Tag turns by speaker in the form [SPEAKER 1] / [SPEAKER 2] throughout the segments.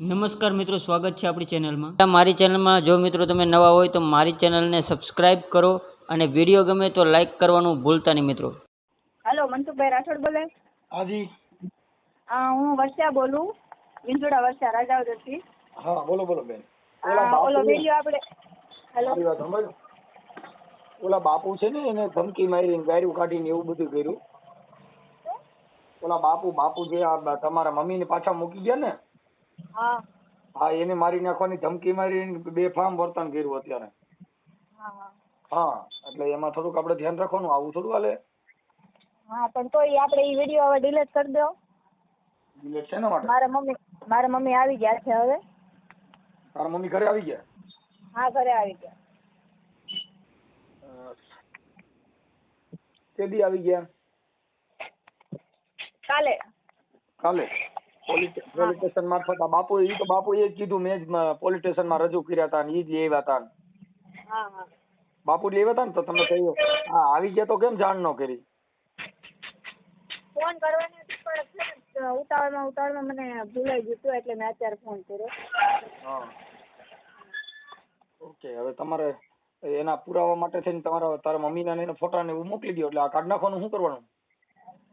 [SPEAKER 1] નમસ્કાર મિત્રો સ્વાગત છે આપણી ચેનલમાં. મારી ચેનલમાં જો મિત્રો તમે નવા હોય તો મારી ચેનલને સબસ્ક્રાઇબ કરો અને વીડિયો ગમે તો લાઈક કરવાનું ભૂલતા નહીં મિત્રો.
[SPEAKER 2] હેલો મનસુખભાઈ રાઠોડ બોલે?
[SPEAKER 3] હાજી.
[SPEAKER 2] હું વર્ષા બોલું વિંજોડા વર્ષા રાજાવદરથી.
[SPEAKER 3] હા બોલો બોલો બેન.
[SPEAKER 2] ઓલો વીડિયો આપણે હેલો.
[SPEAKER 3] ઓલા બાપુ છે ને એને ધમકી મારી ગાયરું કાઢીને એવું બધું કર્યું. ઓલા બાપુ બાપુ જે તમારા મમ્મી તમારા મમ્મીને પાછા મૂકી ગયા ને
[SPEAKER 2] હા.
[SPEAKER 3] હા એને મારી નાખવાની ધમકી મારી બે ફામ વર્તન કર્યું અત્યારે.
[SPEAKER 2] હા.
[SPEAKER 3] એટલે એમાં થોડુંક આપણે ધ્યાન રાખવાનું આવું થોડું હાલે.
[SPEAKER 2] હા પણ તોય આપણે એ વીડિયો હવે ડિલીટ કરી દો.
[SPEAKER 3] ડિલેટ શેના માટે?
[SPEAKER 2] મારા મમ્મી મારા મમ્મી આવી ગયા છે હવે.
[SPEAKER 3] તારા મમ્મી ઘરે આવી ગયા?
[SPEAKER 2] હા ઘરે આવી ગયા.
[SPEAKER 3] કેદી આવી ગયા?
[SPEAKER 2] કાલે.
[SPEAKER 3] કાલે? પોલીસ મારફત આ બાપુ એ તો બાપુ એ કીધું મેં જ પોલીટેશનમાં રજૂ કર્યા હતા ને એ જ લેવા હતા બાપુ લેવા હતા ને તો તમે કહ્યું હા આવી ગયા તો કેમ જાણ ન કરી?
[SPEAKER 2] ફોન કરવાની હતી પણ ઉતાવળમાં ઉતાવળમાં મને ભૂલાઈ ગયું હતું એટલે મેં અત્યારે ફોન કર્યો.
[SPEAKER 3] ઓકે હવે તમારે એના પુરાવા માટે થઈને તમારા તારા મમ્મીના ને ફોટા ને એવું મોકલી દો એટલે આ કાર્ડ નાખવાનું શું કરવાનું?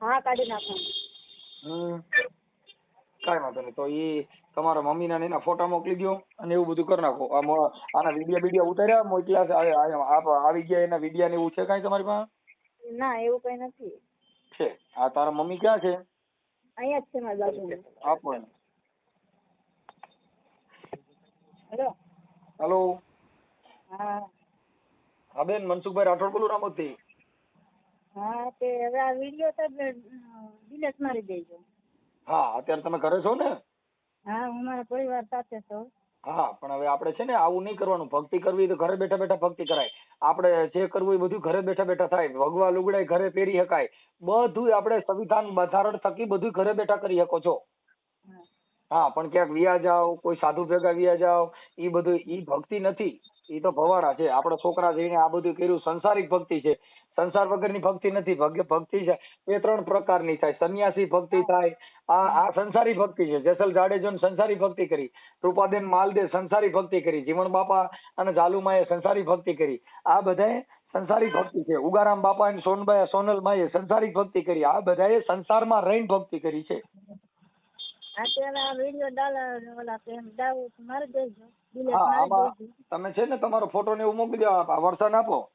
[SPEAKER 2] હા કાઢી નાખવાનું.
[SPEAKER 3] હમ. કાંઈ વાંધો નહીં. તો એ તમારા મમ્મીના ને એના ફોટા મોકલી દો અને એવું બધું કરી નાખો. આના વિડિયા વિડિયા ઉતાર્યા? મોકલ્યા આવી ગયા એના વિડિયા ને એવું છે કાંઈ તમારી પાસે?
[SPEAKER 2] ના એવું કઈ નથી.
[SPEAKER 3] છે. આ તારા મમ્મી ક્યાં છે?
[SPEAKER 2] અહીંયા જ છે મારી બાજુ
[SPEAKER 3] આપો એને.
[SPEAKER 2] હેલો.
[SPEAKER 3] હલો.
[SPEAKER 2] હા.
[SPEAKER 3] હા બેન મનસુખભાઈ રાઠોડ બોલું રામોદથી.
[SPEAKER 2] હા તે હવે આ વીડિયો તો ડિલેટ મારી દેજો.
[SPEAKER 3] હા અત્યારે તમે ઘરે છો ને?
[SPEAKER 2] હા હું મારા પરિવાર સાથે છું.
[SPEAKER 3] હા પણ હવે આપણે છે ને આવું નહીં કરવાનું. ભક્તિ કરવી તો ઘરે બેઠા બેઠા ભક્તિ કરાય. આપણે જે કરવું એ બધું ઘરે બેઠા બેઠા થાય. ભગવા લુગડાય ઘરે પહેરી શકાય. બધું આપણે સંવિધાન બંધારણ થકી બધું ઘરે બેઠા કરી શકો છો.
[SPEAKER 2] હા.
[SPEAKER 3] પણ ક્યાંક વિયા જાઓ કોઈ સાધુ ભેગા વિયા જાઓ ઈ બધું ઈ ભક્તિ નથી. ઈ તો ભવાડા છે. આપણા છોકરા જઈને આ બધું કર્યું સંસારિક ભક્તિ છે. સંસાર વગરની ભક્તિ નથી ભક્તિ છે. એ ત્રણ પ્રકારની થાય. સંન્યાસી ભક્તિ થાય. આ આ સંસારી ભક્તિ છે. જેસલ જાડેજો સંસારી ભક્તિ કરી. રૂપાબેન માલદે સંસારી ભક્તિ કરી. જીવણ બાપા અને ઝાલુમાએ સંસારી ભક્તિ કરી. આ બધાએ સંસારી ભક્તિ છે. ઉગારામ બાપા અને સોનભાઈ સોનલમાએ સંસારી ભક્તિ કરી. આ બધાએ સંસારમાં રહીને ભક્તિ કરી છે.
[SPEAKER 2] તેમ
[SPEAKER 3] છે ને તમારો ફોટો ને એવું મોકલી દો. વરસાદ આપો.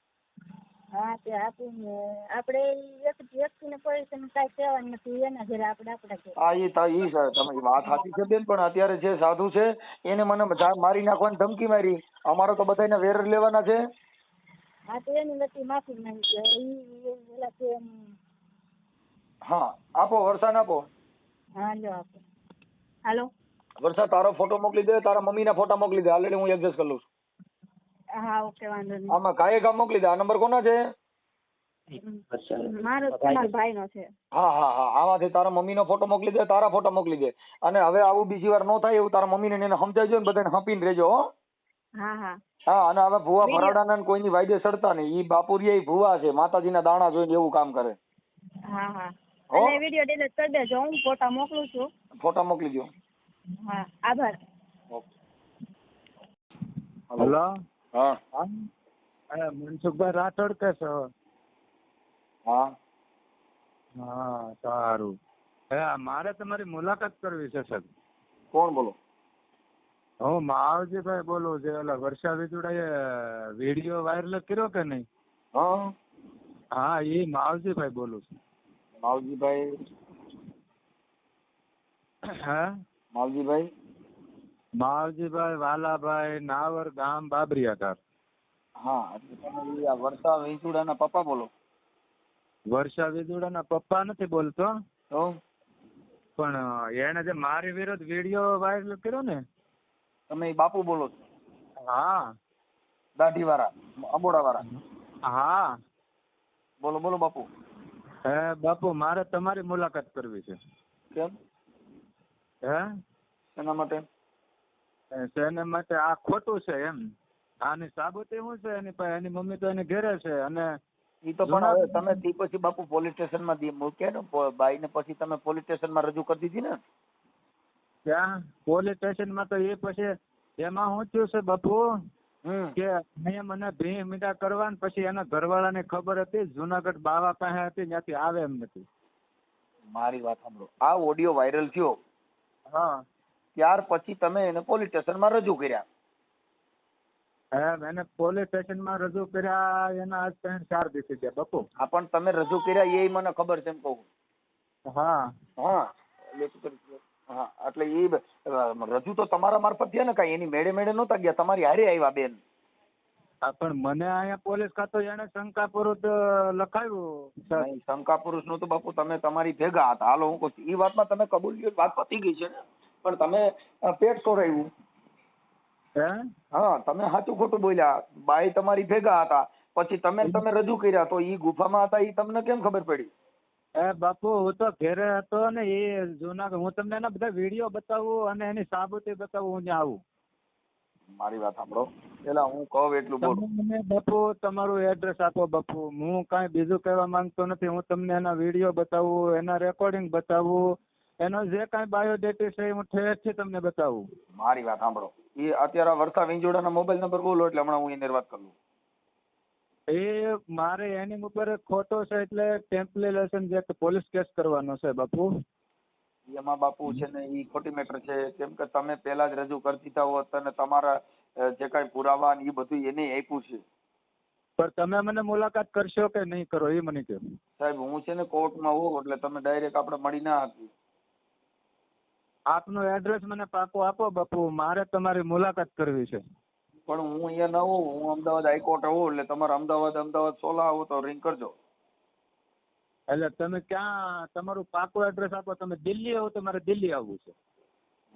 [SPEAKER 2] હા તે આપીને આપણે ઈ એક વ્યક્તિને પૈસાનું કાંઈ કહેવાનું નથી એના ઘરે આપણે આપણા ઘરે.
[SPEAKER 3] હા એ તા- ઈ સર તમારી વાત સાચી છે બેન પણ અત્યારે જે સાધુ છે એને મને મારી નાખવાની ધમકી મારી. અમારો તો બધાને વેર લેવાના છે.
[SPEAKER 2] હા તો એની નથી માફી માંગી છે ઈ ઓલા છે એમ.
[SPEAKER 3] હા આપો વરસાદ આપો.
[SPEAKER 2] હા લ્યો આપો. હાલો.
[SPEAKER 3] વરસાદ તારો ફોટો મોકલી દે તારા મમ્મીના ફોટા મોકલી દે. ઓલરેડી હું એડજસ્ટ કરી લઉં છું.
[SPEAKER 2] હા ઓકે વાંધો નહીં.
[SPEAKER 3] આમાં કાયે કામ મોકલી દે. આ નંબર કોનો છે?
[SPEAKER 2] મારો તમારા ભાઈનો છે.
[SPEAKER 3] હા હા હા. આમાંથી તારા મમ્મીનો ફોટો મોકલી દે તારા ફોટો મોકલી દે. અને હવે આવું બીજી વાર ન થાય એવું તારા મમ્મીને ને એને સમજાવજો ને બધાને હંપીને રહેજો હો.
[SPEAKER 2] હા હા.
[SPEAKER 3] હા અને હવે ભુવા ભરાડાના ને કોઈની વાયદે સડતા નહીં. ઈ બાપુરિયા ભુવા છે. માતાજીના દાણા જોઈને એવું કામ કરે.
[SPEAKER 2] હા હા. અને વિડિયો ડિલીટ કરી દેજો. હું ફોટા મોકલું છું.
[SPEAKER 3] ફોટા મોકલી દો
[SPEAKER 2] હા આભાર.
[SPEAKER 4] હલો
[SPEAKER 3] હા.
[SPEAKER 4] હા. મનસુખભાઈ રાઠોડ કે છો?
[SPEAKER 3] હા.
[SPEAKER 4] હા સારું. હે મારે તમારી મુલાકાત કરવી છે સર
[SPEAKER 3] કોણ બોલો?
[SPEAKER 4] હું માવજીભાઈ બોલું છે. ઓલા વર્ષા વિજુડાએ વીડિયો વાયરલ કર્યો કે નહીં?
[SPEAKER 3] હા.
[SPEAKER 4] હા એ માવજીભાઈ બોલું છું.
[SPEAKER 3] માવજીભાઈ.
[SPEAKER 4] હા?
[SPEAKER 3] માવજીભાઈ?
[SPEAKER 4] માવજીભાઈ વાલાભાઈ નાવર ગામ બાબરિયાધાર
[SPEAKER 3] હા તમે આ વર્ષા વેંચુડાના પપ્પા બોલો.
[SPEAKER 4] વર્ષા વિજુડાના પપ્પા નથી બોલતો.
[SPEAKER 3] તો?
[SPEAKER 4] પણ એને જે મારી વિરુદ્ધ વીડિયો વાયરલ કર્યો ને.
[SPEAKER 3] તમે બાપુ બોલો છો?
[SPEAKER 4] હા.
[SPEAKER 3] દાઢી વાળા અબોડા વાળા
[SPEAKER 4] હા.
[SPEAKER 3] બોલો બોલો બાપુ.
[SPEAKER 4] હે બાપુ મારે તમારી મુલાકાત કરવી છે.
[SPEAKER 3] કેમ?
[SPEAKER 4] હે?
[SPEAKER 3] એના માટે?
[SPEAKER 4] શેના માટે આ ખોટું છે એમ? આની સાબુતી શું છે એની પાસે? એની મમ્મી તો એને ઘેરે છે અને
[SPEAKER 3] એ તો પણ હવે તમે તે પછી બાપુ પોલીસ સ્ટેશનમાં મૂક્યા ને બાઈ ને પછી તમે પોલીસ સ્ટેશનમાં રજૂ કરી દીધી ને?
[SPEAKER 4] ત્યાં પોલીસ સ્ટેશનમાં તો એ પછી એમાં શું થયું છે બાપુ? કે અહીંયા મને ભી મીઠા કરવા ને પછી એના ઘરવાળાને ખબર હતી જુનાગઢ બાવા પાસે હતી ત્યાંથી આવે એમ નથી.
[SPEAKER 3] મારી વાત સાંભળો. આ ઓડિયો વાયરલ થયો.
[SPEAKER 4] હા.
[SPEAKER 3] ત્યાર પછી તમે એને પોલીસ સ્ટેશનમાં રજૂ કર્યા.
[SPEAKER 4] એને પોલીસ સ્ટેશનમાં રજૂ કર્યા એના આજ ત્રણ ચાર દિવસે ગયા બાપુ.
[SPEAKER 3] હા પણ તમે રજૂ કર્યા એ મને ખબર છે એમ કહું.
[SPEAKER 4] હા.
[SPEAKER 3] હા? હા એટલે એ રજૂ તો તમારા મારફત થયા ને કાંઈ એની મેળે મેળે નહોતા ગયા તમારી હારે આવ્યા બેન.
[SPEAKER 4] હા, પણ મને અહીંયા પોલીસ ખાતો એને શંકાપુરત લખાયું સર.
[SPEAKER 3] શંકા પુરુષનું તો બાપુ તમે તમારી ભેગા હતા. હાલો હું કહું. ઈ વાતમાં તમે કબૂલ વાત પતી ગઈ છે પણ તમે પેટ સોરાયું
[SPEAKER 4] હે?
[SPEAKER 3] હા તમે સાચું ખોટું બોલ્યા. બાઈ તમારી ભેગા હતા. પછી તમે તમે રજૂ કર્યા તો ઈ ગુફામાં હતા ઈ તમને કેમ ખબર પડી?
[SPEAKER 4] એ બાપુ હું તો ઘેરે હતો ને એ જૂના હું તમને એના બધા વીડિયો બતાવું અને એની સાબુતી બતાવું હું ત્યાં આવું.
[SPEAKER 3] મારી વાત સાંભળો. પેલા હું કહું એટલું બોલું.
[SPEAKER 4] મને બાપુ તમારું એડ્રેસ આપો બાપુ. હું કાંઈ બીજું કહેવા માંગતો નથી. હું તમને એના વીડિયો બતાવું એના રેકોર્ડિંગ બતાવું એનો જે કાંઈ બાયોડેટા છે એ હું ઠેરથી તમને બતાવું.
[SPEAKER 3] મારી વાત સાંભળો. એ અત્યારે આ વર્ષા વિંજોડાના મોબાઈલ નંબર બોલો એટલે હમણાં હું એની વાત કરું.
[SPEAKER 4] એ મારે એની ઉપર ખોટો છે એટલે ટેમ્પલેશન જે પોલીસ કેસ કરવાનો છે બાપુ.
[SPEAKER 3] એમાં બાપુ છે ને એ ખોટી મેટર છે. કેમ કે તમે પહેલા જ રજૂ કરી દીધા હોત અને તમારા જે કાંઈ પુરાવા ને એ બધું એને આપ્યું છે.
[SPEAKER 4] પણ તમે મને મુલાકાત કરશો કે નહીં કરો એ મને કહો.
[SPEAKER 3] સાહેબ હું છે ને કોર્ટમાં હોઉં એટલે તમે ડાયરેક્ટ આપણે મળી ના શકીએ.
[SPEAKER 4] આપનું એડ્રેસ મને પાકું આપો બાપુ. મારે તમારી મુલાકાત કરવી છે.
[SPEAKER 3] પણ હું અહીંયા ન હોઉં. હું અમદાવાદ હાઈકોર્ટ હોઉં એટલે તમારે અમદાવાદ અમદાવાદ સોલા આવો તો રિંગ કરજો.
[SPEAKER 4] એટલે તમે ક્યાં તમારું પાકું એડ્રેસ આપો તમે દિલ્હી આવો તો મારે દિલ્હી આવવું છે.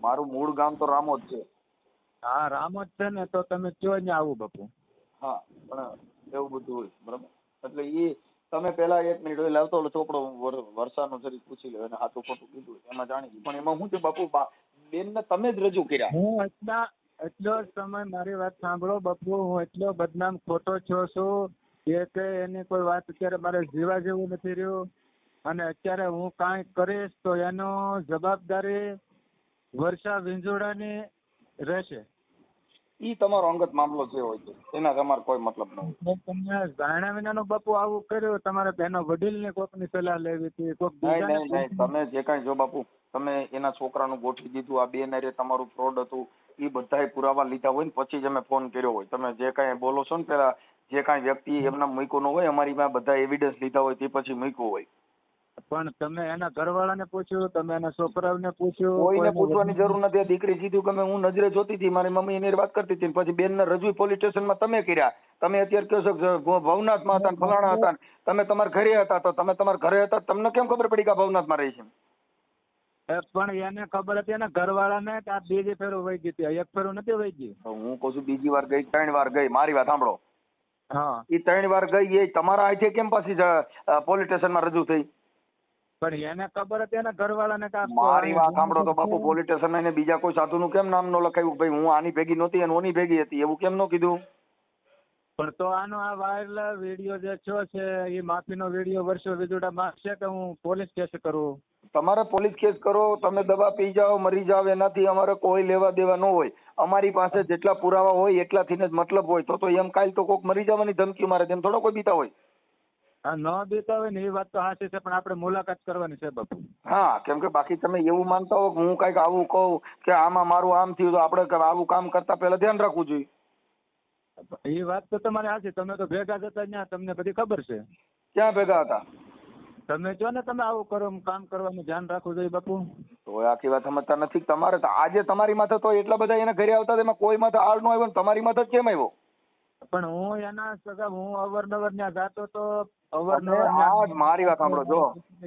[SPEAKER 3] મારું મૂળ ગામ તો રામોદ છે.
[SPEAKER 4] હા રામોદ છે ને તો તમે કયો અહીંયા આવું બાપુ.
[SPEAKER 3] હા પણ એવું બધું હોય બરાબર? એટલે એ તમે પેલા એક મિનિટ લાવતો ઓલો ચોપડો વર્ષાનો જરીક પૂછી લ્યો, એને હાથું ખોટું કીધું એમાં જાણી પણ એમાં શું છે બાપુ બેન ને તમે જ રજૂ કર્યા.
[SPEAKER 4] હું એટલા, એટલો સમય મારી વાત સાંભળો, બાપુ, હું એટલો બદનામ ખોટો છો છું કે કે એની કોઈ વાત અત્યારે મારે જીવા જેવું નથી રહ્યું. અને અત્યારે હું કાંઈ કરીશ તો એનો જવાબદારી વર્ષા વિંજોડાની રહેશે.
[SPEAKER 3] ઈ તમારો અંગત મામલો જે હોય છે એના તમારે કોઈ મતલબ
[SPEAKER 4] નહીં તમને જાણ્યા વિનાનું બાપુ આવું કર્યું તમારે એના વડીલને કોકની સલાહ લેવી હતી કોક
[SPEAKER 3] નહીં નહીં નહીં તમે જે કાંઈ જો બાપુ તમે એના છોકરાનું ગોઠવી દીધું આ બેન હારે તમારું ફ્રોડ હતું એ બધાય પુરાવા લીધા હોય ને પછી જ અમે ફોન કર્યો હોય. તમે જે કાંઈ બોલો છો ને પેલા જે કાંઈ વ્યક્તિ એમના મૂક્યો ન હોય અમારી પાસે બધા એવિડન્સ લીધા હોય તે પછી મૂક્યો હોય.
[SPEAKER 4] પણ તમે એના ઘરવાળાને પૂછ્યું તમે એના છોકરાઓને પૂછ્યું
[SPEAKER 3] કોઈને પૂછવાની જરૂર નથી. દીકરી કીધું કે હું નજરે જોતી હતી મારી મમ્મી એની વાત કરતી હતી પછી બેનને રજૂ પોલીસ સ્ટેશનમાં તમે કર્યા. તમે અત્યારે કહો છો ભવનાથમાં હતા ફલાણા હતા તમે તમારા ઘરે હતા તો તમે તમારા ઘરે હતા તમને કેમ ખબર પડી કે ભવનાથમાં રહી છે?
[SPEAKER 4] પણ એને ખબર હતી એના ઘરવાળાને કે આ બીજી ફેરો વહી ગઈ હતી. એક ફેરો નથી વહી ગઈ
[SPEAKER 3] હું કહું છું બીજી વાર ગઈ ત્રણ વાર ગઈ. મારી વાત સાંભળો.
[SPEAKER 4] હા.
[SPEAKER 3] એ ત્રણ વાર ગઈ એ તમારા હાથે કેમ પાછી પોલીસ સ્ટેશનમાં રજૂ થઈ?
[SPEAKER 4] પણ એને ખબર હતી એના ઘરવાળાને કે આ
[SPEAKER 3] મારી વાત સાંભળો તો બાપુ પોલીસ સ્ટેશન એને બીજા કોઈ સાધુનું કેમ નામ ન લખાયું? ભાઈ હું આની ભેગી નહોતી અને ઓની ભેગી હતી. એવું કેમ ન કીધું?
[SPEAKER 4] પણ તો આનો આ વાયરલ વીડિયો જે છો છે એ માફીનો વીડિયો વર્ષો વિજોડા માંગશે કે હું પોલીસ કેસ કરું?
[SPEAKER 3] તમારે પોલીસ કેસ કરો તમે દવા પી જાઓ મરી જાઓ એનાથી અમારે કોઈ લેવા દેવા ન હોય. અમારી પાસે જેટલા પુરાવા હોય એટલાથી જ મતલબ હોય. તો તો એમ કાલ તો કોક મરી જવાની ધમકી મારે તેમ થોડો કોઈ બીતા હોય?
[SPEAKER 4] આ ન દેતા હોય ને એ વાત તો સાચી છે પણ આપણે મુલાકાત કરવાની છે બાપુ.
[SPEAKER 3] હા કેમ કે બાકી તમે એવું માનતા હો કે હું કંઈક આવું કહું કે આમાં મારું આમ થયું તો આપણે આવું કામ કરતા પહેલા ધ્યાન રાખવું જોઈએ.
[SPEAKER 4] એ વાત તો તમારે સાચી તમે તો ભેગા જતા ત્યાં તમને બધી ખબર છે.
[SPEAKER 3] ક્યાં ભેગા હતા?
[SPEAKER 4] તમે જો ને તમે આવું કરો કામ કરવાનું ધ્યાન રાખવું જોઈએ બાપુ.
[SPEAKER 3] તો આખી વાત સમજતા નથી તમારે તો આજે તમારી માથે તો એટલા બધા એના ઘરે આવતા એમાં કોઈ માથે આળ નો આવ્યો તમારી માથે કેમ આવ્યો?
[SPEAKER 4] પણ હું એના સગા હું અવારનવાર ત્યાં જાતો તો અવારનવાર
[SPEAKER 3] મારી વાત સાંભળો જો.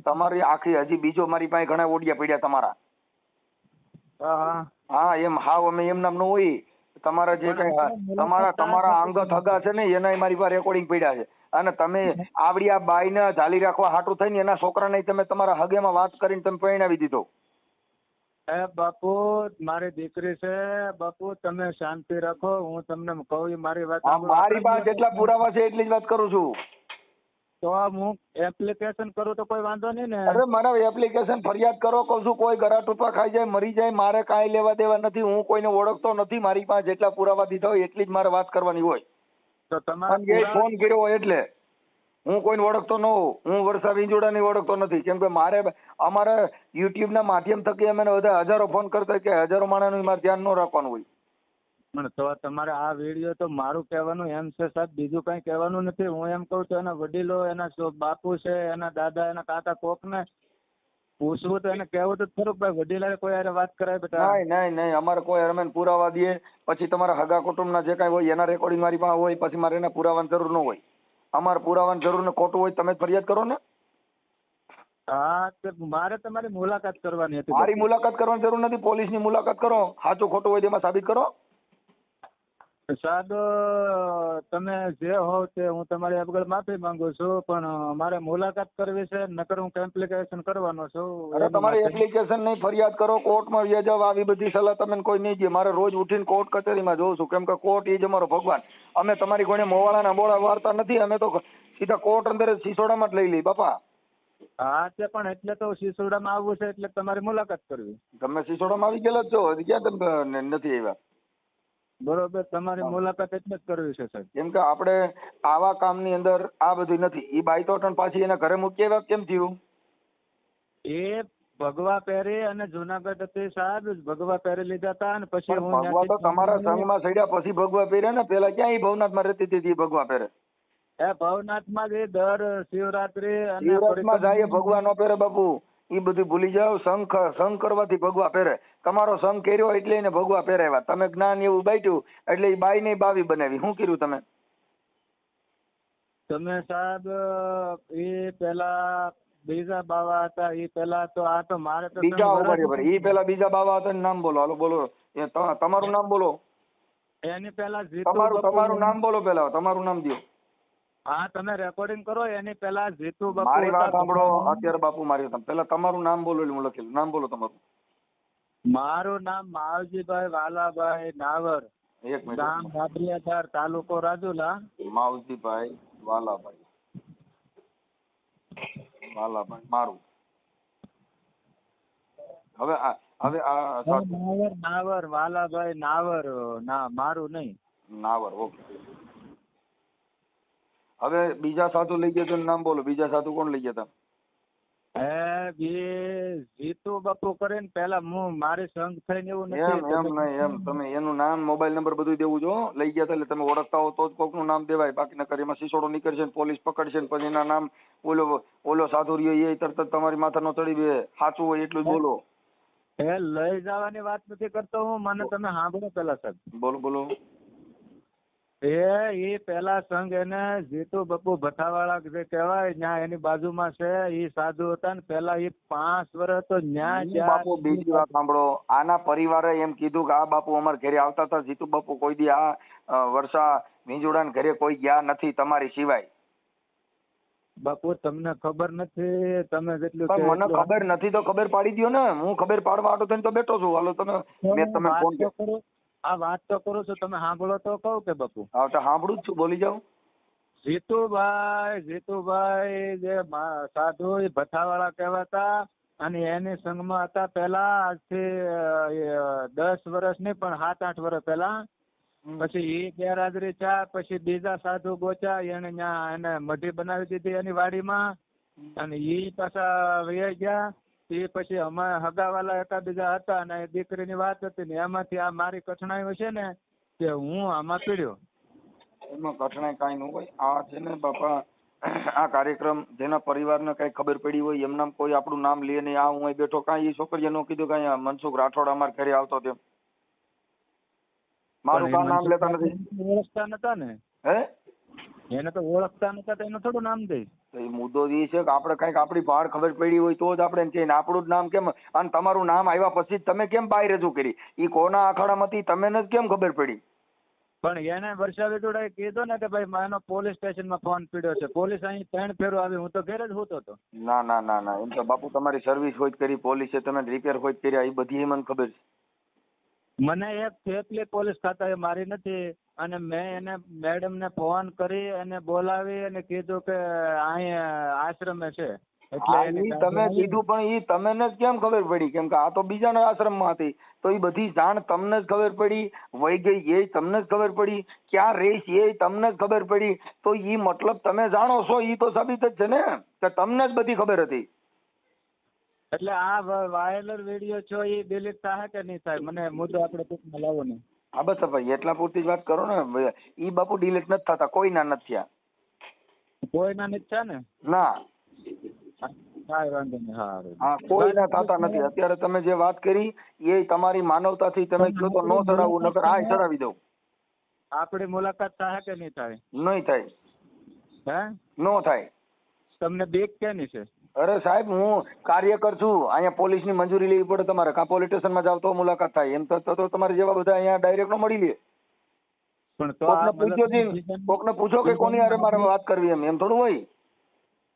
[SPEAKER 3] તમારી આખી હજી બીજો મારી પાસે ઘણા ઓડિયા પડ્યા તમારા.
[SPEAKER 4] હા,
[SPEAKER 3] એમ હાવ અમે એમ નામનું હોય. તમારા જે કઈ તમારા તમારા અંગત હગા છે ને એના મારી પાસે રેકોર્ડિંગ પડ્યા છે. અને તમે આવડી આ બાઈને ઝાલી રાખવા હાટું થઈને એના છોકરાને તમે તમારા હગેમાં વાત કરીને તમે પરિણાવી દીધો.
[SPEAKER 4] એ બાપુ મારી દીકરી છે. બાપુ તમે શાંતિ રાખો. હું તમને કહું મારી વાત
[SPEAKER 3] મારી પાસે જેટલા પુરાવા છે એટલી જ વાત કરું છું.
[SPEAKER 4] તો હું એપ્લિકેશન કરું તો કોઈ વાંધો નહીં ને.
[SPEAKER 3] અરે મને એપ્લિકેશન ફરિયાદ કરો કહું છું કોઈ ગરા ટૂંપા ખાઈ જાય મરી જાય મારે કાંઈ લેવા દેવા નથી હું કોઈને ઓળખતો નથી મારી પાસે જેટલા પુરાવા દીધા હોય એટલી જ મારે વાત કરવાની હોય.
[SPEAKER 4] તો તમારા
[SPEAKER 3] ફોન કર્યો હોય એટલે. હું કોઈને ઓળખતો ન હોઉં હું વર્ષા વિંજોડાને ઓળખતો નથી. કેમ કે મારે અમારા યુટ્યુબ ના માધ્યમ થકી અમે બધા હજારો ફોન કરતા કે હજારો માણસનું મારે ધ્યાન ન રાખવાનું હોય.
[SPEAKER 4] પણ તો તમારે આ વીડિયો તો મારું કહેવાનું એમ છે સાહેબ બીજું કઈ કહેવાનું નથી. હું એમ કહું છું એના વડીલો એના બાપુ છે એના દાદા એના કાકા કોકને પૂછવું તો એને કહેવું તો ખરું ભાઈ વડીલાએ કોઈ હારે વાત કરાય બેટા.
[SPEAKER 3] નહીં નહીં નહીં. અમારે કોઈ અરમેન પુરાવા દે પછી તમારા હગા કુટુંબના જે કાંઈ હોય એના રેકોર્ડિંગ મારી પાસે હોય પછી મારે એના પુરાવાની જરૂર ન હોય. અમારે પુરાવાની જરૂર ને ખોટું હોય તમે ફરિયાદ કરો ને.
[SPEAKER 4] હા તે મારે તમારી મુલાકાત કરવાની હતી.
[SPEAKER 3] મારી મુલાકાત કરવાની જરૂર નથી પોલીસની મુલાકાત કરો. સાચું ખોટું હોય તેમાં સાબિત કરો.
[SPEAKER 4] સાહેબ તમે જે હોવ તે હું તમારી આગળ માફી માંગુ છું પણ મારે મુલાકાત કરવી છે નકર હું એપ્લિકેશન કરવાનો છું.
[SPEAKER 3] અરે તમારી એપ્લિકેશન નહીં ફરિયાદ કરો કોર્ટમાં વ્યા જાવ આવી બધી સલાહ તમે કોઈ નહીં દે મારે રોજ ઉઠીને કોર્ટ કચેરીમાં જોઉં છું. કેમ કે કોર્ટ એ જ અમારો ભગવાન. અમે તમારી કોઈને મોવાળાના બોળા વાર્તા નથી અમે તો સીધા કોર્ટ અંદર સિસોડામાં જ લઈ લઈ બાપા.
[SPEAKER 4] હા તે પણ એટલે તો સિસોડામાં આવવું છે એટલે તમારી મુલાકાત કરવી.
[SPEAKER 3] તમે સિસોડામાં આવી ગયેલા જ છો ક્યાં તમે નથી આવ્યા?
[SPEAKER 4] બરોબર તમારી મુલાકાત એટલે જ કરવી છે સાહેબ.
[SPEAKER 3] કેમ કે આપણે આવા કામની અંદર આ બધું નથી. એ બાઈ તો પાછી એના ઘરે મૂકી આવ્યા કેમ થયું?
[SPEAKER 4] એ ભગવા પહેરે અને જુનાગઢ હતી સાહેબ ભગવા પહેરી લીધા હતા અને પછી હું
[SPEAKER 3] ભગવા તો તમારા સંઘમાં સડ્યા પછી ભગવા પહેરે ને? પેલા ક્યાં ઈ ભવનાથમાં રહેતી હતી ભગવા પહેરે?
[SPEAKER 4] એ ભવનાથમાં જે એ દર શિવરાત્રી અને
[SPEAKER 3] શિવરાત્રીમાં જાય એ ભગવા નો પહેરે બાપુ. ઈ બધું ભૂલી જાઓ સંઘ સંઘ કરવાથી ભગવા પહેરે. તમારો સંઘ કર્યો એટલે એને ભગવા પહેરાવ્યા. તમે જ્ઞાન એવું બાટ્યું એટલે એ બાઈ ને બાવી બનાવી. શું કર્યું તમે?
[SPEAKER 4] તમે સાહેબ એ પેલા બીજા બાવા હતા એ પેલા તો આ તો મારે તો
[SPEAKER 3] બીજા એ પેલા બીજા બાવા હતા નામ બોલો. હાલો બોલો. તમારું નામ બોલો.
[SPEAKER 4] એની પેલા
[SPEAKER 3] તમારું તમારું નામ બોલો પેલા. તમારું નામ દો
[SPEAKER 4] હા તમે રેકોર્ડિંગ કરો એની પહેલા જીતુ બાપુ
[SPEAKER 3] મારી વાત સાંભળો અત્યારે બાપુ મારી વાત પહેલા તમારું નામ બોલો એટલે હું લખેલું નામ બોલો તમારું.
[SPEAKER 4] મારું નામ માવજીભાઈ વાલાભાઈ નાવર
[SPEAKER 3] એક
[SPEAKER 4] ગામ
[SPEAKER 3] મિનિટ.
[SPEAKER 4] બાબરિયાધાર તાલુકો રાજુલા.
[SPEAKER 3] માવજીભાઈ વાલાભાઈ. વાલાભાઈ મારું. હવે આ હવે આ
[SPEAKER 4] નાવર નાવર વાલાભાઈ નાવર ના મારું નહીં.
[SPEAKER 3] નાવર ઓકે. હવે બીજા સાધુ લઈ ગયા તો નામ બોલો. બીજા સાધુ કોણ લઈ ગયા હતા
[SPEAKER 4] એ જીતુ બાપુ કરીને પેલા હું મારે સંગ થઈને એવું નથી
[SPEAKER 3] એમ નહીં એમ. તમે એનું નામ મોબાઈલ નંબર બધું દેવું જો. લઈ ગયા એટલે તમે ઓળખતા હો તો જ કોકનું નામ દેવાય. બાકી નકર એમાં સિસોડો નીકળશે ને પોલીસ પકડશે ને પછી એના નામ ઓલો ઓલો સાધુ રહ્યો એ તરત જ તમારી માથાનો ચડી બે. સાચું હોય એટલું જ બોલો.
[SPEAKER 4] એ લઈ જવાની વાત નથી કરતો હું. મને તમે સાંભળો પેલા સાહેબ.
[SPEAKER 3] બોલો બોલો.
[SPEAKER 4] એ એ પેલા સંઘ એને જીતુ બપુ ભથ્થાવાળા જે કહેવાય ત્યાં એની બાજુમાં છે એ સાધુ હતા ને પેલા એ પાંચ વર્ષ તો ન્યા
[SPEAKER 3] બાપુ બીજી વાત સાંભળો. આના પરિવારે એમ કીધું કે આ બાપુ અમારા ઘરે આવતા હતા જીતુ બાપુ કોઈ દી આ વર્ષા વિંજોડા ઘરે કોઈ ગયા નથી તમારી સિવાય.
[SPEAKER 4] બાપુ તમને ખબર નથી તમે જેટલું
[SPEAKER 3] મને ખબર નથી તો ખબર પાડી દો ને. હું ખબર પાડવા આટો થઈને તો બેઠો છું. હાલો તમે મેં તમે ફોન
[SPEAKER 4] તો કરું. આ વાત તો કરું છું તમે સાંભળો તો કહું કે બાપુ.
[SPEAKER 3] હા તો સાંભળું જ છું. બોલી જાઉં
[SPEAKER 4] જીતુભાઈ જીતુભાઈ જે સાધુ ભથ્થાવાળા કહેવાતા અને એની સંઘમાં હતા પેલા આજથી દસ વર્ષ નહીં પણ સાત આઠ વર્ષ પહેલા. પછી એ ગેરહાજરી ચા પછી બીજા સાધુ ગોચા એને ત્યાં એને મઢી બનાવી દીધી એની વાડીમાં. અને એ પાછા વહી ગયા. એ પછી અમે હગાવાલા એકાબીજા હતા અને દીકરીની વાત હતી ને એમાંથી આ મારી કઠણાઈ છે ને કે હું આમાં પીડ્યો.
[SPEAKER 3] એમાં કઠણાઈ કાંઈ ન હોય. આ છે ને બાપા આ કાર્યક્રમ જેના પરિવારને કઈ ખબર પડી હોય એમના કોઈ આપણું નામ લે નહીં આ હું અહીં બેઠો કાંઈ એ છોકરીએ નો કીધું કાંઈ મનસુખ રાઠોડ અમારે ઘરે આવતો તેમ મારું કામ નામ લેતા નથી.
[SPEAKER 4] ઓળખતા નતા ને?
[SPEAKER 3] હે?
[SPEAKER 4] એને તો ઓળખતા નતા તો એનું થોડું નામ દે.
[SPEAKER 3] તો એ મુદ્દો એ છે કે આપણે કંઈક આપણી ભાડ ખબર પડી હોય તો જ આપણે એમ કહીએ. ને આપણું જ નામ કેમ? અને તમારું નામ આવ્યા પછી જ તમે કેમ બાય રજૂ કરી? એ કોના આખાડામાં હતી તમને જ કેમ ખબર પડી?
[SPEAKER 4] પણ એને વર્ષા વિટોડાએ કીધું ને કે ભાઈ માનો પોલીસ સ્ટેશનમાં ફોન પીડ્યો છે. પોલીસ અહીં ત્રણ ફેરો આવી. હું તો ઘેર જ હોતો હતો.
[SPEAKER 3] ના ના ના ના. એમ તો બાપુ તમારી સર્વિસ હોય જ કરી. પોલીસે તમે રિપેર હોય કર્યા. એ બધી મને ખબર છે.
[SPEAKER 4] મને એક થેપલી પોલીસ ખાતાએ મારી નથી અને મેં એને મેડમ ને ફોન કરી અને બોલાવી અને કીધું કે અહીંયા આશ્રમે છે. એટલે
[SPEAKER 3] તમે કીધું પણ ઈ તમને જ કેમ ખબર પડી? કેમ કે આ તો બીજાના આશ્રમમાં હતી તો એ બધી જાણ તમને જ ખબર પડી? વહી ગઈ એ તમને જ ખબર પડી? ક્યાં રહીશ એ તમને જ ખબર પડી? તો ઈ મતલબ તમે જાણો છો એ તો સાબિત જ છે ને? કે તમને જ બધી ખબર હતી.
[SPEAKER 4] એટલે આ વાયલર વીડિયો છો એ ડિલીટ થાય કે નહીં થાય મને મુદ્દો આપણે ટૂંકમાં લાવો ને.
[SPEAKER 3] હા બસ ભાઈ એટલા પૂરતી જ વાત કરો ને. ઈ બાપુ ડિલીટ નથી થતા કોઈના નથી થયા.
[SPEAKER 4] કોઈના નથી ને?
[SPEAKER 3] ના.
[SPEAKER 4] કાંઈ વાંધો નહીં સારું
[SPEAKER 3] હા કોઈના થતા નથી. અત્યારે તમે જે વાત કરી એ તમારી માનવતાથી તમે કહો તો નો ચડાવવું નકર આ ચડાવી દઉં.
[SPEAKER 4] આપણી મુલાકાત થાય કે નહીં થાય?
[SPEAKER 3] નહીં થાય.
[SPEAKER 4] હે?
[SPEAKER 3] નો થાય.
[SPEAKER 4] તમને બેગ કેની છે?
[SPEAKER 3] અરે સાહેબ હું કાર્યકર છું. અહીંયા પોલીસની મંજૂરી લેવી પડે તમારે. કાં પોલીસ સ્ટેશનમાં જાવ તો મુલાકાત થાય. એમ તો તો- તમારે જેવા બધા અહીંયા ડાયરેક્ટ મળી લે.
[SPEAKER 4] પણ તો આ
[SPEAKER 3] કોકને પૂછો જી કોકને પૂછો કે કોની અરે મારે વાત કરવી એમ. એમ થોડું હોય.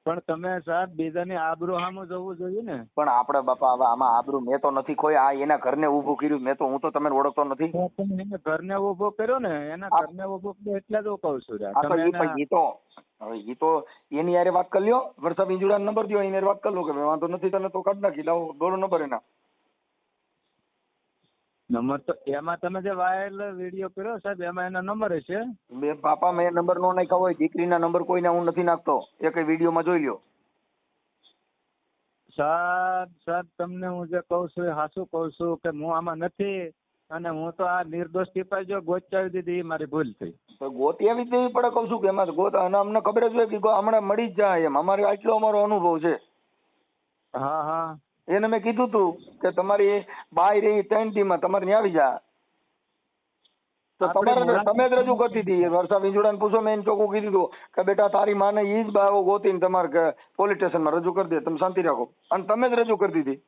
[SPEAKER 4] પણ તમે સાહેબ બીજાની આબરૂ સામું જવું જોઈએ ને.
[SPEAKER 3] પણ આપણે બાપા હવે આમાં આબરૂ મેં તો નથી કોઈ આ એના ઘરને ઊભો કર્યું. મેં તો હું તો તમને ઓળખતો નથી.
[SPEAKER 4] ઘરને ઊભો કર્યો ને? એના ઘરને ઊભો કર્યો એટલે જ હું કહું છું તમે
[SPEAKER 3] તો હવે એ તો એની યારે વાત કરી લ્યો. વરસાદ ઇંજુડા નંબર દો એની વાત કરી લો કે ભાઈ વાંધો નથી તને તો કાઢ નાખી. લાવો દોડો નંબર એના.
[SPEAKER 4] નંબર તો એમાં તમે જે વાયરલ વીડિયો કર્યો સાહેબ એમાં એના નંબર હશે
[SPEAKER 3] બે પાપા મેં નંબર નો નાખ્યા હોય દીકરીના નંબર કોઈને હું નથી નાખતો. એ કઈ વિડીયોમાં જોઈ લ્યો.
[SPEAKER 4] સાહેબ સાહેબ તમને હું જે કહું છું સાચું કહું છું કે હું આમાં નથી અને હું તો આ નિર્દોષ ટીપાઈ જો ગોચાવી દીધી એ મારી ભૂલ થઈ.
[SPEAKER 3] તો ગોતી આવી દેવી પડે કહું છું કે એમાં ગોત અને અમને ખબર જ હોય કે હમણાં મળી જ જાય એમ. અમારે આટલો અમારો અનુભવ છે.
[SPEAKER 4] હા હા.
[SPEAKER 3] એને મેં કીધું તું કે તમારી બાય રહી ત્રણ દી તમારે ત્યાં આવી જા. તો તમારે તમે જ રજૂ કરતી હતી. વર્ષા વિંજોડાને પૂછો મેં એને ચોખ્ખું કીધું હતું કે બેટા તારી માને ઈ જ બાવો ગોતીને તમારે પોલીસ સ્ટેશનમાં રજૂ કરી દે તમે શાંતિ રાખો. અને તમે જ રજૂ કરતી હતી.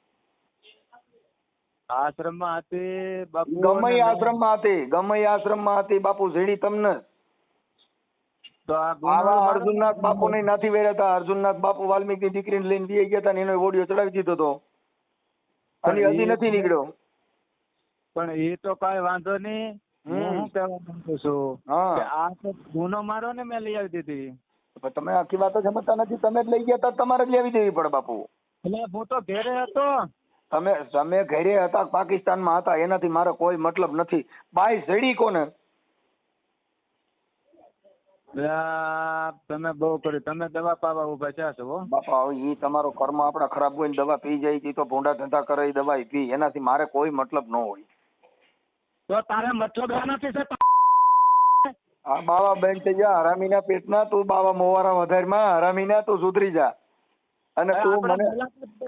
[SPEAKER 4] આશ્રમમાં હતી બાપુ
[SPEAKER 3] ગમે એ આશ્રમમાં હતી ગમે આશ્રમમાં હતી બાપુ ઝીડી તમને.
[SPEAKER 4] તો આ
[SPEAKER 3] આવા અર્જુનનાથ બાપુ ને નાથી વેર્યા અર્જુનનાથ બાપુ વાલ્મીકી ની દીકરીને લઈને વી ગયા હતા ને એનો ઓડિયો ચડાવી દીધો હતો અને હજી નથી નીકળ્યો.
[SPEAKER 4] પણ એ તો કઈ વાંધો નહીં. હું. શું કહેવા માંગુ છું? કે આ તો ગુનો મારો ને મેં લઈ આવી દીધી.
[SPEAKER 3] તમે આખી વાતો સમજતા નથી. તમે જ લઈ ગયા હતા તમારે જ લેવી દેવી પડે બાપુ.
[SPEAKER 4] એટલે હું તો ઘેરે હતો.
[SPEAKER 3] તમે તમે ઘરે હતા પાકિસ્તાનમાં હતા એનાથી મારે કોઈ મતલબ નથી. બાય ઝડી કોને?
[SPEAKER 4] તમે બહુ કર્યું તમે દવા પાવા ઊભા થયા છો
[SPEAKER 3] બાપા એ તમારો કર્મ આપણા ખરાબ હોય ને દવા પી જાય તો ભૂંડા ધંધા કરે દવા પી એનાથી મારે કોઈ મતલબ ન હોય.
[SPEAKER 4] તો તારે મતલબ નથી છે
[SPEAKER 3] આ બાવા બેન થઈ જા હરામીના પેટના તું બાવા મોવારા વધારમાં હરામીના તું સુધરી જા. અને તું મને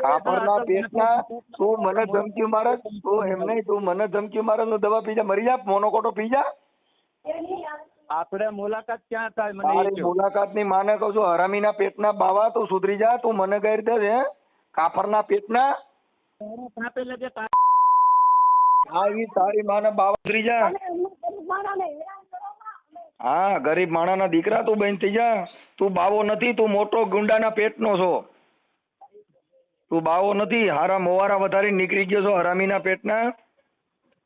[SPEAKER 3] કાપડના પેટના તું મને ધમકી મારે તું એમ નહીં તું મને ધમકી મારે તું દવા પી જા. મરી જા મોનોકોટો પી જા.
[SPEAKER 4] આપણે મુલાકાત ક્યાં થાય મને
[SPEAKER 3] તારી
[SPEAKER 4] કહો.
[SPEAKER 3] માને કહું છું હરામીના પેટના બાવા તું સુધરી જા તું મને ગેર દે છે કાફરના પેટના. હા એ તારી માને બાવા સુધરી જા. હા ગરીબ માણાના દીકરા તું બેન થઈ જા. તું બાવો નથી તું મોટો ગુંડાના પેટનો છો. તું બાવો નથી હારા મોવારા વધારી નીકળી ગયો છો હરામીના પેટના?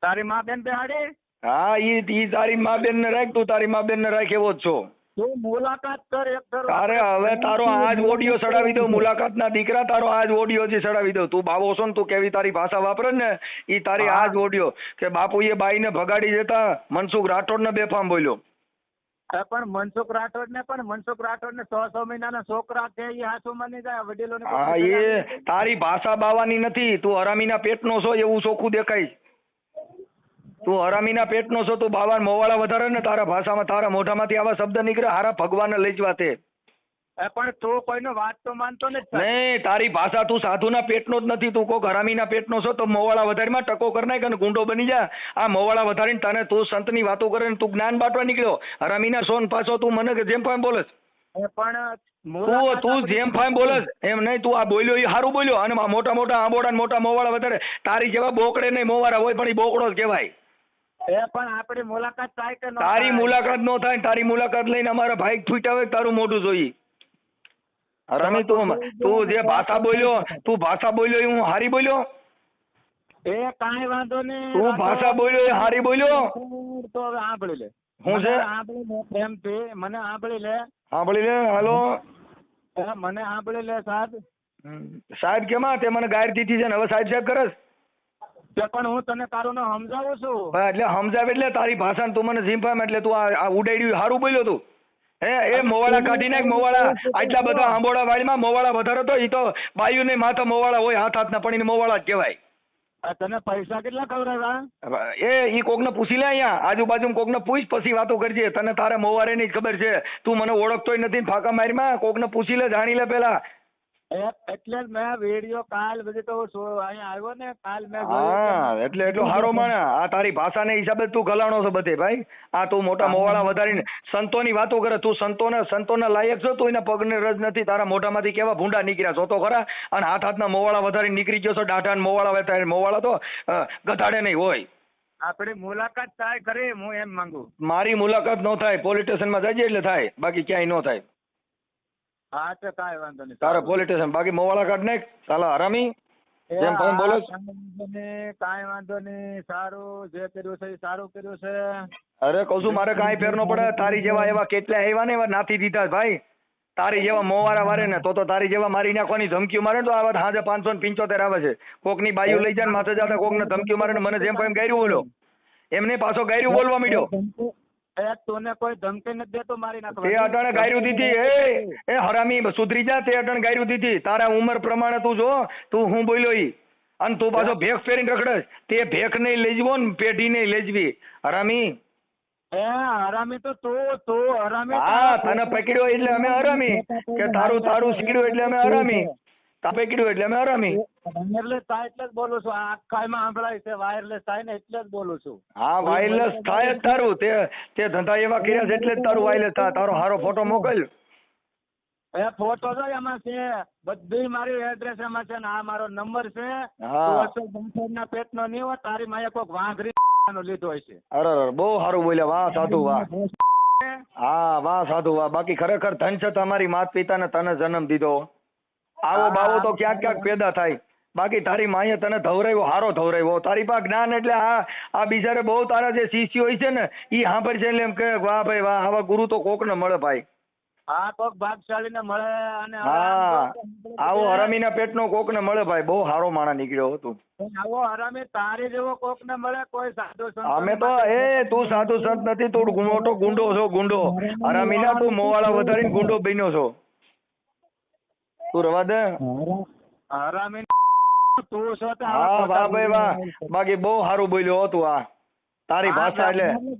[SPEAKER 4] તારી મા બેન બેહાડી?
[SPEAKER 3] હા ઈ ઈ તારી મા બેન ને રાખ તું તારી મા બેન ને રાખ એવો જ છો.
[SPEAKER 4] તું મુલાકાત કર એક.
[SPEAKER 3] તારે હવે તારો આજ ઓડિયો ચડાવી દઉં મુલાકાતના દીકરા તારો આજ ઓડિયો જે ચડાવી દઉં. તું બાવો છો ને તું કેવી તારી ભાષા વાપરે ને ઈ તારી આજ ઓડિયો કે બાપુએ બાઈને ભગાડી દેતા મનસુખ રાઠોડ ને બેફામ બોલ્યો.
[SPEAKER 4] એ પણ મનસુખ રાઠોડ ને પણ મનસુખ રાઠોડ ને સો સો મહિનાના છોકરા છે એ હાથું માની જાય વડીલો
[SPEAKER 3] હા એ તારી ભાષા બાવાની નથી. તું હરામીના પેટનો છો એવું ચોખ્ખું દેખાય. તું હરામીના પેટનો છો તું બાવા મોવાળા વધારે ને તારા ભાષામાં તારા મોઢામાંથી આવા શબ્દ નીકળે હારા ભગવાનને લઈ જવા તે
[SPEAKER 4] પણ તું કોઈનો વાત તો માનતો નથી
[SPEAKER 3] નહીં તારી ભાષા તું સાધુના પેટનો જ નથી તું કોક હરામીના પેટનો છો તો મોવાળા વધારીમાં ટકો કરી નાખ અને ગુંડો બની જા. આ મોવાળા વધારીને તને તું સંતની વાતો કરે ને તું જ્ઞાન બાંટવા નીકળ્યો. હરામીના સોન પાછો તું મને કે જેમ ફામ બોલસ
[SPEAKER 4] પણ
[SPEAKER 3] તું તું જેમ ફામ બોલસ એમ નહીં તું આ બોલ્યો એ સારું બોલ્યો. અને મોટા મોટા આંબોડા ને મોટા મોવાળા વધારે. તારી જેવા બોકડે નહીં મોવાળા હોય પણ એ બોકડો જ કહેવાય.
[SPEAKER 4] એ પણ આપણી મુલાકાત થાય કે
[SPEAKER 3] તારી મુલાકાત નો થાય તારી મુલાકાત લઈને અમારા ભાઈ છૂટ્યા હોય તારું મોઢું જોઈ હરામી તું તું જે ભાષા બોલ્યો તું ભાષા બોલ્યો એ હું હારી બોલ્યો?
[SPEAKER 4] એ કાંઈ વાંધો નહીં
[SPEAKER 3] તું ભાષા બોલ્યો એ હારી બોલ્યો?
[SPEAKER 4] તો હવે સાંભળી લે.
[SPEAKER 3] હું છે?
[SPEAKER 4] મને સાંભળી લે પ્રેમથી મને સાંભળી લે.
[SPEAKER 3] સાંભળી લે હાલો.
[SPEAKER 4] મને સાંભળી લે સાહેબ.
[SPEAKER 3] સાહેબ કેમાં તે મને ગાયર દીધી છે ને હવે સાહેબ સાહેબ કરસ.
[SPEAKER 4] તે પણ હું તને તારું સમજાવું છું.
[SPEAKER 3] એટલે સમજાવ એટલે તારી ભાષા તું મને ઝીંપામ એટલે તું આ આ ઉડાડ્યું હારું બોલ્યો તું. હે એ મોવાળા કાઢી નાખ મોવાળા આટલા બધા આંબોડા વાળીમાં મોવાળા વધારે તો એ તો બાયું ને માથા મોવાળા હોય હાથ હાથના પડીને મોવાળા જ કહેવાય.
[SPEAKER 4] તને પૈસા કેટલા ખવડાવ્યા?
[SPEAKER 3] એ ઈ કોકને પૂછી લે અહીંયા આજુબાજુ કોકને પૂછ પછી વાતો કરજે તને તારે મોવારે ની જ ખબર છે. તું મને ઓળખતોય નથી ને ફાકા મારીમાં કોકને પૂછી લે જાણી લે પેલા.
[SPEAKER 4] એટલે જ મેં વીડિયો કાલ બધી તો અહીંયા આવ્યો ને કાલ મેં
[SPEAKER 3] હા એટલે એટલો હારો માને. આ તારી ભાષાને હિસાબે તું ગલાણો છો બધે ભાઈ. આ તું મોટા મોવાળા વધારીને સંતોની વાતો કરે. તું સંતોને સંતોના લાયક છો તું એના પગને રજ નથી. તારા મોઢામાંથી કેવા ભૂંડા નીકળ્યા છો તો ખરા. અને હાથ હાથના મોવાળા વધારીને નીકળી ગયો છો ડાઢા ને મોવાળા વધારે મોવાળા તો ગધાડે નહીં હોય.
[SPEAKER 4] આપડે મુલાકાત થાય કરે હું એમ માંગુ.
[SPEAKER 3] મારી મુલાકાત ન થાય. પોલીસ સ્ટેશનમાં જજે એટલે થાય. બાકી ક્યાંય ન થાય.
[SPEAKER 4] હા તો કાંઈ વાંધો નહીં.
[SPEAKER 3] તારે પોલીસ સ્ટેશન બાકી મોવાળા કાઢ નાખ સાલા હરામી. જેમ ભાઈ બોલો.
[SPEAKER 4] કાંઈ વાંધો નહીં, સારું જે કર્યું છે એ સારું કર્યું છે.
[SPEAKER 3] અરે કહું છું મારે કાંઈ ફેર ન પડે. તારી જેવા એવા કેટલા આવ્યા ને એવા નાથી દીધા ભાઈ. તારી જેવા મોવારા વારે ને તો તો તારી જેવા મારી નાખવાની ધમકીઓ મારે તો આવા હાજે પાંચસો ને પંચોતેર આવે છે. કોકની બાયુ લઈ જાય માથે જાતા કોકને ધમકીઓ મારે મને જેમ એમ ગાયરું બોલો. એમને પાછો ગાયરું બોલવા માંડ્યો.
[SPEAKER 4] તને કોઈ ધમકી નથી દેતો મારી નાખવા
[SPEAKER 3] તે અટાણે ગાયરું દીધી. એ એ હરામી સુધરી જા તે અટાણે ગાયરું દીધી. તારા ઉંમર પ્રમાણે તું જો તું હું બોલ્યો ઈ. અને તું પાછો ભેખ ફેરીને રખડસ તે ભેખ નહીં લેજવો ને પેઢી નહીં લેજવી. હરામી.
[SPEAKER 4] એ હરામી તો તું તું હરામી
[SPEAKER 3] હા તને પકડ્યો એટલે અમે હરામી. કે તારું તારું શીખડ્યું એટલે અમે હરામી. તા કીધું એટલે અમે આરામી
[SPEAKER 4] વાયરલેસ થાય એટલે જ બોલું છું. આખાયમાં સાંભળાય છે વાયરલેસ થાય ને એટલે જ બોલું છું.
[SPEAKER 3] હા વાયરલેસ થાય જ તારું. તે તે ધંધા એવા કર્યા છે એટલે જ તારું વાયરલેસ થાય. તારો હારો ફોટો મોકલ
[SPEAKER 4] એ ફોટો તો એમાં છે. બધી મારી એડ્રેસ એમાં છે ને આ મારો નંબર છે.
[SPEAKER 3] હા.
[SPEAKER 4] ના પેટ નો નહીં હોય તારી માયા કોઈક વાંઘરી નો લીધો હોય છે
[SPEAKER 3] અરે અરે બહુ સારું બોલ્યા. વાહ સાધુ વાહ. હા વાહ સાધુ વાહ. બાકી ખરેખર ધન છે તમારી માત પિતાને તને જન્મ દીધો. આવો બાવો તો ક્યાંક ક્યાંક પેદા થાય. બાકી તારી માએ તને ધવરાવ્યો હારો ધવરાવ્યો. તારી પાસે જ્ઞાન એટલે આ આ બિચારે બહુ તારા જે શિષ્ય હોય છે ને ઈ સાંભળે છે એટલે એમ કે વાહ ભાઈ વાહ આવા ગુરુ તો કોકને મળે ભાઈ.
[SPEAKER 4] હા કોક ભાગશાળી ને મળે અને
[SPEAKER 3] હા
[SPEAKER 4] આવો હરામી
[SPEAKER 3] ના પેટ નો કોક ને મળે ભાઈ. બહુ હારો માણા નીકળ્યો હતો
[SPEAKER 4] આવો હરામી તારી જેવો કોક ને મળે કોઈ સાધુ સંત
[SPEAKER 3] અમે તો એ તું સાધુ સંત નથી તું મોટો ગુંડો છો ગુંડો. હરામીના તું મોવાળા વધારીને ગુંડો બન્યો છો. તું રવા દે.
[SPEAKER 4] હરામી. તું છો
[SPEAKER 3] હા વાહ ભાઈ વાહ. બાકી બહુ સારું બોલ્યો તું આ. તારી ભાષા એટલે
[SPEAKER 4] કરી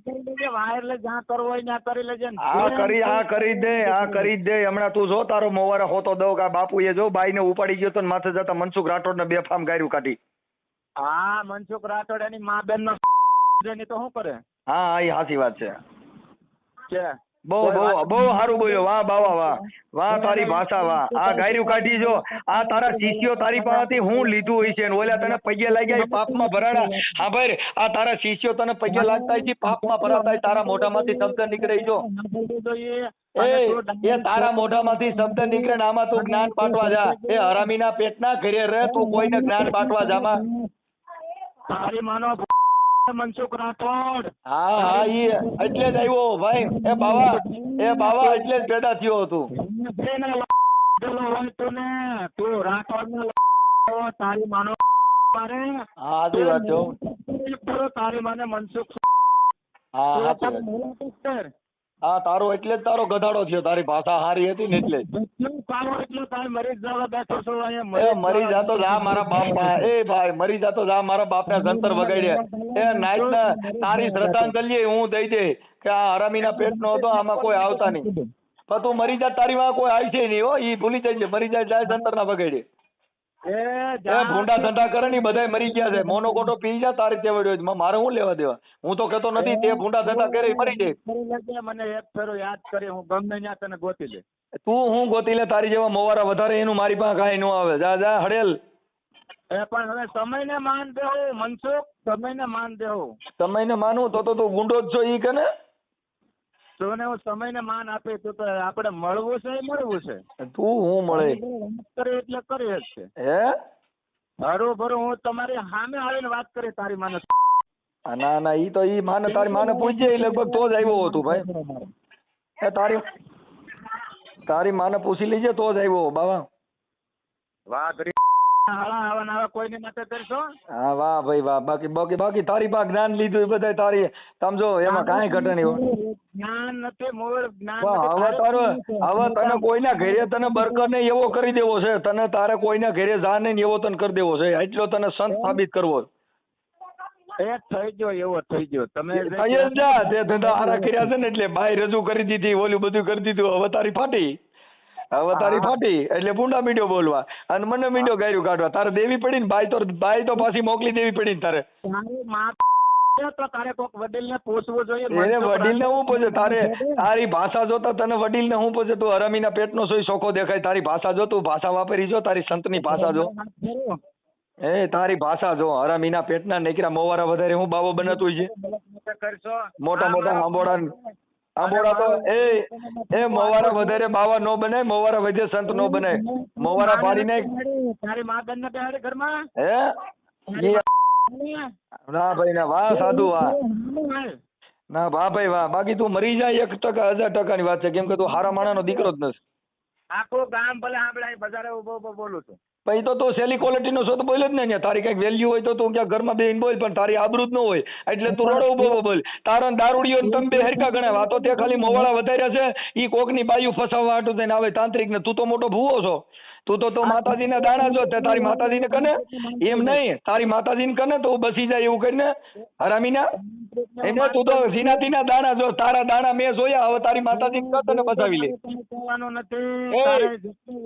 [SPEAKER 4] ત્યાં કરી લેજે
[SPEAKER 3] આ કરી આ કરી જ દે આ કરી દે. હમણાં તું જો તારો મોવારે હોતો દઉં કે બાપુ એ જો બાઈને ઉપાડી ગયો તો ને માથે જતા મનસુખ રાઠોડને બે ફામ ગાર્યું કાઢી.
[SPEAKER 4] હા મનસુખ રાઠોડ એની મા બેન નો તો શું કરે
[SPEAKER 3] હા હા એ સાચી વાત છે.
[SPEAKER 4] કે
[SPEAKER 3] બહુ બહુ બહુ સારું બોલ્યો વાહ બાવા વાહ વાહ તારી ભાષા વાહ આ ગાયરું કાઢી જો આ તારા શિષ્યો તારી પાસેથી હું લીધું હોય છે ઓલા તને પગે લાગ્યા પાપમાં ભરાડા હા ભાઈ આ તારા શિષ્યો તને પગે લાગતા છે પાપમાં ભરાતા તારા મોઢામાંથી શબ્દ નીકળે જો એ તારા મોઢામાંથી શબ્દ નીકળે ને આમાં તું જ્ઞાન પાટવા જા એ હરામીના પેટના ઘરે રહે તું કોઈને જ્ઞાન પાટવા જામાં
[SPEAKER 4] તારી માનો મનસુખ રાઠોડ.
[SPEAKER 3] હા હા ઈ એટલે જ આવ્યો ભાઈ. એ બાવા એ બાવા એટલે જ પેદા થયો હતું.
[SPEAKER 4] તું ને તું રાઠોડ ને તારી માનો મારે.
[SPEAKER 3] હા સાચી વાત છે
[SPEAKER 4] તારી માને મનસુખ.
[SPEAKER 3] હા સાચી વાત હા તારો એટલે જ તારો ગધાડો થયો. તારી ભાષા સારી હતી ને એટલે
[SPEAKER 4] મરી
[SPEAKER 3] એ જાતો જા મારા બાપા. એ ભાઈ મરી જાતો જા મારા બાપના સંતર વગાડ્યા. એ નાઈટ તારી શ્રદ્ધાંજલિ હું દઈ દે કે આ હરામીના પેટનો હતો આમાં કોઈ આવતા નહીં. પણ તું મરી જા તારી માં કોઈ આવી છે નહીં હો. ઈ ભૂલી જાય છે મરી જાય જાય સંતર ના વગાડે.
[SPEAKER 4] એ
[SPEAKER 3] એ. ભૂંડા ધંધા કરે ને બધા મરી ગયા છે. મોનો કોટો પી જા તારી તેવડ્યો મારે હું લેવા દેવા? હું તો કહેતો નથી તે ભૂંડા ધંધા કરે મરી જાય.
[SPEAKER 4] મને એક ફેરો યાદ કરી હું ગમે ત્યાં તને ગોતી લે
[SPEAKER 3] તું હું ગોતી લે તારી જેવા મોવારા વધારે એનું મારી પાસે કાંઈ ન આવે. જા જા હડેલ.
[SPEAKER 4] એ પણ હવે સમયને માન દેવું મનસુખ સમયને માન દેવું.
[SPEAKER 3] સમયને માનું તો તો તું ગુંડો જ છો ઈ કે ને?
[SPEAKER 4] તને હું સમયને માન આપે તો આપણે મળવું છે મળવું છે.
[SPEAKER 3] તું હું મળે?
[SPEAKER 4] કરે એટલે કરી જ છે.
[SPEAKER 3] હે?
[SPEAKER 4] હરું ભરું હું તમારી સામે આવીને વાત કરી તારી માને.
[SPEAKER 3] ના ના ઈ તો ઈ માને તારી માને પૂછજે એ લગભગ તો જ આવ્યો હતો ભાઈ. એ તારી તારી માને પૂછી લેજે તો જ આવ્યો બાવા.
[SPEAKER 4] વાત
[SPEAKER 3] વાહ ભાઈ વાહ. બાકી બાકી બાકી તારી પાસે જ્ઞાન લીધું એ બધા તારી સમજો એમાં કાંઈ ઘટે નહીં
[SPEAKER 4] જ્ઞાન નથી મૂળ જ્ઞાન
[SPEAKER 3] હવે તારે હવે તને કોઈના ઘરે તને બરકર નહીં એવો કરી દેવો છે. તને તારે કોઈના ઘરે જા નહીં એવો તને કરી દેવો છે. એટલો તને સંત સાબિત કરવો
[SPEAKER 4] એ થઈ ગયો એવો થઈ ગયો. તમે
[SPEAKER 3] થઈ જ જા. તે ધંધા હારા કર્યા છે ને એટલે બાઈ રજૂ કરી દીધી ઓલું બધું કરી દીધું. હવે તારી ફાટી. હવે તારી ફાટી એટલે બુંડા મીંડો બોલવા. અને મને મીંડો ગાયું કાઢવા. તારે દેવી પડી ને બાય તો બાય તો પાછી મોકલી દેવી પડી ને તારે.
[SPEAKER 4] તારી
[SPEAKER 3] ને ભાષા જોતા તને વડીલ ને હું પૂછે તું હરામીના પેટનો સોય ચોખ્ખો દેખાય તારી ભાષા જો તું ભાષા વાપરી જો તારી સંતની ભાષા જો. એ તારી ભાષા જો હરામીના પેટના નીકળ્યા મોવારા વધારે હું બાબો બનતું છે. મોટા મોટા આંબોડા આંબોડા તો એ એ મોવારા વધારે બાવા નો બને મોવારા વધે સંત નો બને. મોવારા પાડી ને
[SPEAKER 4] તારે માં બેન ને બેહાડે ઘરમાં
[SPEAKER 3] હે ના ભાઈ ના વાહ સાધુ વાહ. ના વાહ ભાઈ વાહ. બાકી તું મરી જાય એક ટકા હજાર ટકાની વાત છે. કેમ કે તું હારા માણાનો દીકરો જ નથી.
[SPEAKER 4] આખો ગામ ભલે સાંભળાય બજારે ઊભો ઊભો બોલું છું.
[SPEAKER 3] પછી તો તું સેલી ક્વોલિટીનો છો તો બોલ જ ને. તારી કંઈક વેલ્યુ હોય તો તું ક્યાં ઘરમાં બેહીને બોલ, પણ તારી આબરૂ ન હોય. એટલે તું રડો ઊભો બોલ. તારો દારૂડીઓ તમે બે હરકા ગણાય. વાતો તે ખાલી મોવાળા વધાર્યા છે. એ કોકની બાયુ ફસાવવા હાટું થઈને આવે તાંત્રિક ને તું તો મોટો ભૂવો છો. તું તો તો માતાજીને દાણા જો તે તારી માતાજીને કને? એમ નહીં તારી માતાજીને કને? તો બસી જાય એવું કરીને. હરામીના એને તું તો ઝીનાતીના દાણા જો તારા દાણા મેં જોયા હવે તારી માતાજીને ને તને બચાવી લે.
[SPEAKER 4] કહેવાનો નથી.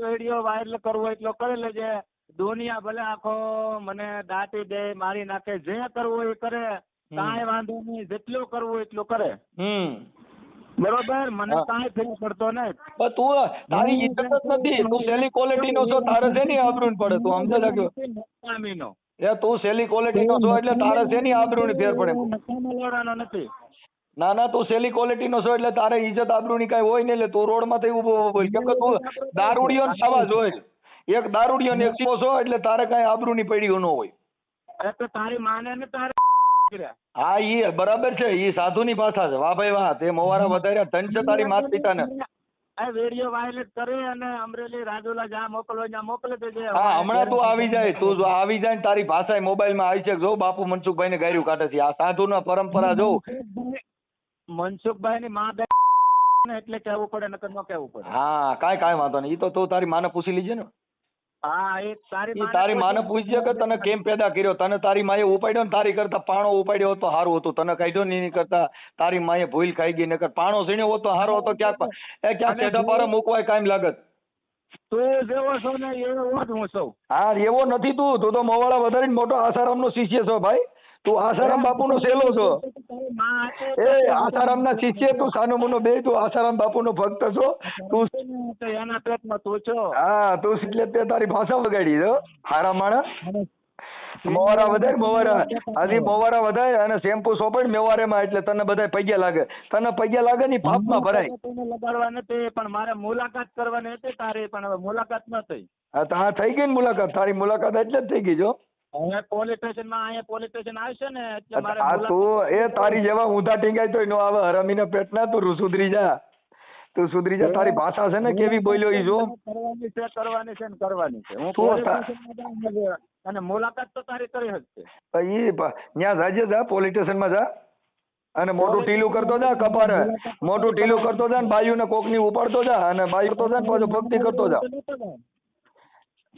[SPEAKER 4] વીડિયો વાયરલ કરવો એટલો કરી લેજે. દુનિયા ભલે આખો મને દાટી દે મારી નાખે જે કરવું એ કરે. કાંઈ વાંધો નહીં જેટલું કરવું એટલો એટલું કરે.
[SPEAKER 3] હમ.
[SPEAKER 4] બરોબર? મને કાંઈ ફેર પડતો નહીં
[SPEAKER 3] પણ તું તારી ઇજ્જત જ નથી. તું સેલી ક્વોલિટી નો છો તારે શેની આબરૂ પડે? તું સમજે લાગ્યો એ તું સેલી ક્વોલિટી નો છો એટલે તારે શેની આબરૂ ફેર પડે?
[SPEAKER 4] નથી.
[SPEAKER 3] ના ના તું સેલી ક્વોલિટી નો છો એટલે તારે ઇજ્જત આબરૂ ની કઈ હોય ને એટલે તું રોડમાંથી ઊભો ઊભો કેમ કે તું દારૂડિયો ને સવા જોઈ એક દારૂડિયો ને એક છો એટલે તારે કઈ આબરૂ ની પડી ન હોય
[SPEAKER 4] તારી માને ને તારે.
[SPEAKER 3] હા ઈ બરાબર છે. ઈ સાધુ ની ભાષા છે. વાહ ભાઈ વાહ તે મોવારા વધાર્યા ધન છે તારી માત પિતાને.
[SPEAKER 4] ને વીડિયો વાયરલ કરી અને અમરેલી રાજુલા જ્યાં મોકલો ત્યાં મોકલે દેજે
[SPEAKER 3] હા હમણાં તું આવી જાય. તું જો આવી જાય ને તારી ભાષા મોબાઈલમાં આવી છે. જો બાપુ મનસુખભાઈ ને ગાર્યું કાઢે છે. આ સાધુ ના પરંપરા જો.
[SPEAKER 4] મનસુખભાઈ ની માં બે એટલે કહેવું પડે નકર ન કહેવું પડે.
[SPEAKER 3] હા કાંઈ કાંઈ વાંધો નહીં. ઈ તો તું તારી માને પૂછી લીજે ને.
[SPEAKER 4] હા એ તારી
[SPEAKER 3] તારી માને પૂછજે કે તને કેમ પેદા કર્યો? તને તારી માએ ઉપાડ્યો ને તારી કરતા પાણો ઉપાડ્યો હોત તો સારું હતું. તને કાઢ્યો નહીં એની કરતા તારી માએ ભૂલ ખાઈ ગઈ નકર પાણો ઝીણ્યો હોત તો સારો હતો. ક્યાંક એ ક્યાંક ટેઢા પારે મૂકવાય કાયમ લાગત?
[SPEAKER 4] તું જેવો છો ને એવો જ હું છું.
[SPEAKER 3] હા એવો નથી તું. તું તો મોવાળા વધારીને મોટો આસારામનો શિષ્ય છો ભાઈ. તું આસારામ બાપુનો સેલો છો.
[SPEAKER 4] માં
[SPEAKER 3] એ આસારામના શિષ્ય, તું સાનો મુનો બે, તું આસારામ બાપુનો ભક્ત છો. તું
[SPEAKER 4] એના પેટમાં તું છો
[SPEAKER 3] હા, તું એટલે તે તારી ભાષા વગાડી દો. હારા માણસ. મોવારા વધારે મોવારા હજી મોવારા વધારે અને શેમ્પુ સોપડ મેવારેમાં એટલે તને બધા પૈયા લાગે. તને પૈયા લાગે ની પાપમાં ભરાય.
[SPEAKER 4] લગાડવા નથી પણ મારે મુલાકાત કરવાની હતી તારી પણ હવે મુલાકાત ન થઈ
[SPEAKER 3] હા, થઈ ગઈ ને મુલાકાત. તારી મુલાકાત એટલે જ થઈ ગઈ જો
[SPEAKER 4] હવે પોલીસ સ્ટેશનમાં અહીંયા પોલીસ સ્ટેશન આવશે ને એટલે મારે
[SPEAKER 3] આ તું એ તારી જેવા ઊંધા ટીંગાય તો નો આવે હરામીને પેટ ના તું સુધરી જા. તું સુધરી જા તારી ભાષા છે ને કેવી બોલ્યો ઈ જો.
[SPEAKER 4] કરવાની છે કરવાની છે ને કરવાની છે. હું પોલીસ ને અને મુલાકાત તો તારી કરી શકશે
[SPEAKER 3] ઈ ત્યાં જાજે જા પોલીસ સ્ટેશનમાં જા. અને મોટું ઢીલું કરતો જા કપારે. મોટું ઢીલું કરતો જા ને બાયુને કોકની ઉપાડતો જા અને બાયુ કરતો જા ને પાછો ભક્તિ કરતો જા.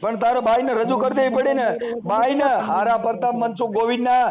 [SPEAKER 3] પણ તારે બાઈને રજૂ કરી દેવી પડી ને. બાઈને હારા પ્રતાપ મનસુખ ગોવિંદના